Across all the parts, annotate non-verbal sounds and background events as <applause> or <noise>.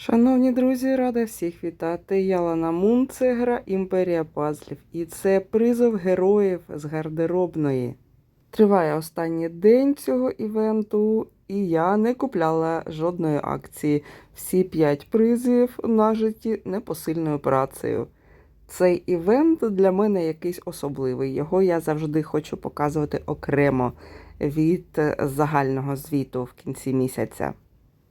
Шановні друзі, рада всіх вітати. Я Лана Мун, це гра Імперія Пазлів. І це призов героїв з гардеробної. Триває останній день цього івенту, і я не купляла жодної акції. Всі п'ять призів нажиті непосильною працею. Цей івент для мене якийсь особливий. Його я завжди хочу показувати окремо від загального звіту в кінці місяця.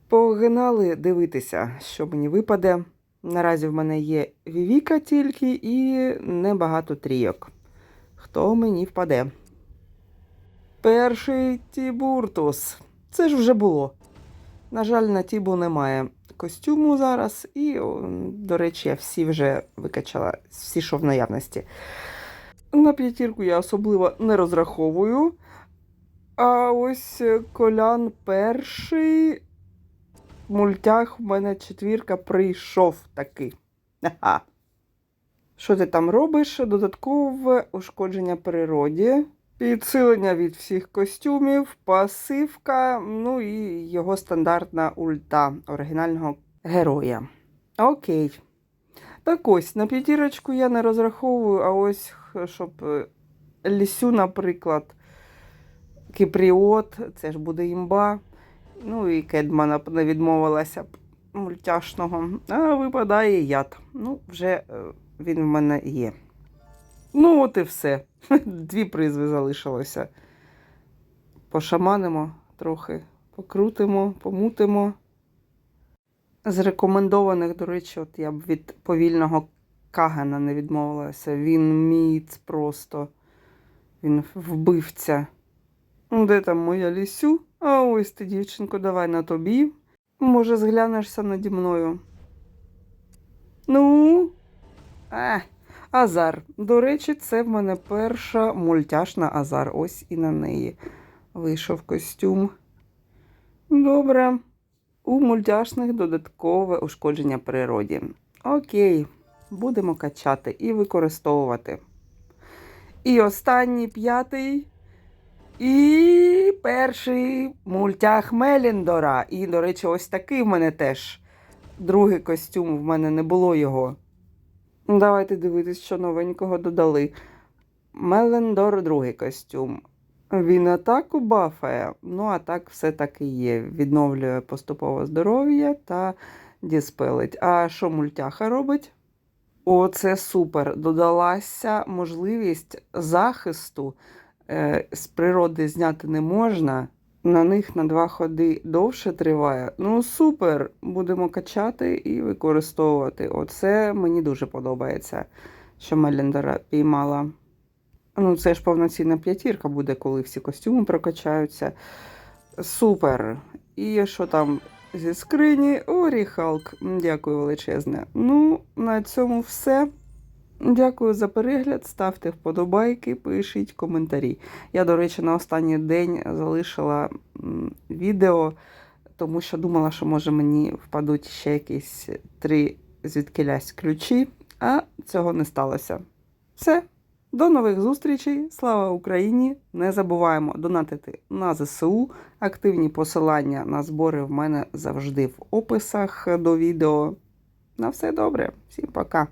Погнали дивитися, що мені випаде. Наразі в мене є Вівіка тільки і небагато трійок. Хто мені впаде? Перший Тібуртус. Це ж вже було. На жаль, на Тібу немає костюму зараз, і, до речі, я всі вже викачала, всі, що в наявності. На п'ятірку я особливо не розраховую. А ось е, колян перший мультях в мене четвірка прийшов таки. Ха. Що ти там робиш? Додаткове ушкодження природі, підсилення від всіх костюмів, пасивка, ну і його стандартна ульта оригінального героя. Окей. Так ось, на п'ятірочку я не розраховую, а ось щоб е, Лісю, наприклад, Кіпріот, це ж буде імба. Ну і Кедмана не відмовилася мультяшного. А випадає яд. Ну, вже е, він в мене є. Ну, от і все. <laughs> Дві призви залишилося. Пошаманимо трохи, покрутимо, помутимо. З рекомендованих, до речі, от я б від повільного Кагана не відмовилася. Він міць просто. Він вбивця. Ну, Де там моя лісю? А ось ти, дівчинко, давай на тобі. Може, зглянешся наді мною. Ну. А, Азар. До речі, це в мене перша мультяшна Азар. Ось і на неї вийшов костюм. Добре. У мультяшних додаткове ушкодження природі. Окей, будемо качати і використовувати. І останній п'ятий. І перший мультях Меліндора. І, до речі, ось такий в мене теж. Другий костюм, в мене не було його. Давайте дивитись, що новенького додали. Мелендор другий костюм. Він атаку бафає, ну а так все таки є. Відновлює поступово здоров'я та діспелить. А що мультяха робить? О, це супер! Додалася можливість захисту з природи зняти не можна. На них на два ходи довше триває. Ну, супер! Будемо качати і використовувати. Оце мені дуже подобається, що Меліндера піймала. Ну, це ж повноцінна п'ятірка буде, коли всі костюми прокачаються. Супер! І що там зі скрині? Орі Халк. Дякую величезне. Ну, на цьому все. Дякую за перегляд. Ставте вподобайки, пишіть коментарі. Я, до речі, на останній день залишила відео, тому що думала, що може мені впадуть ще якісь три звідкилясь ключі, а цього не сталося. Все. До нових зустрічей. Слава Україні! Не забуваємо донатити на ЗСУ. Активні посилання на збори в мене завжди в описах до відео. На все добре. Всім пока.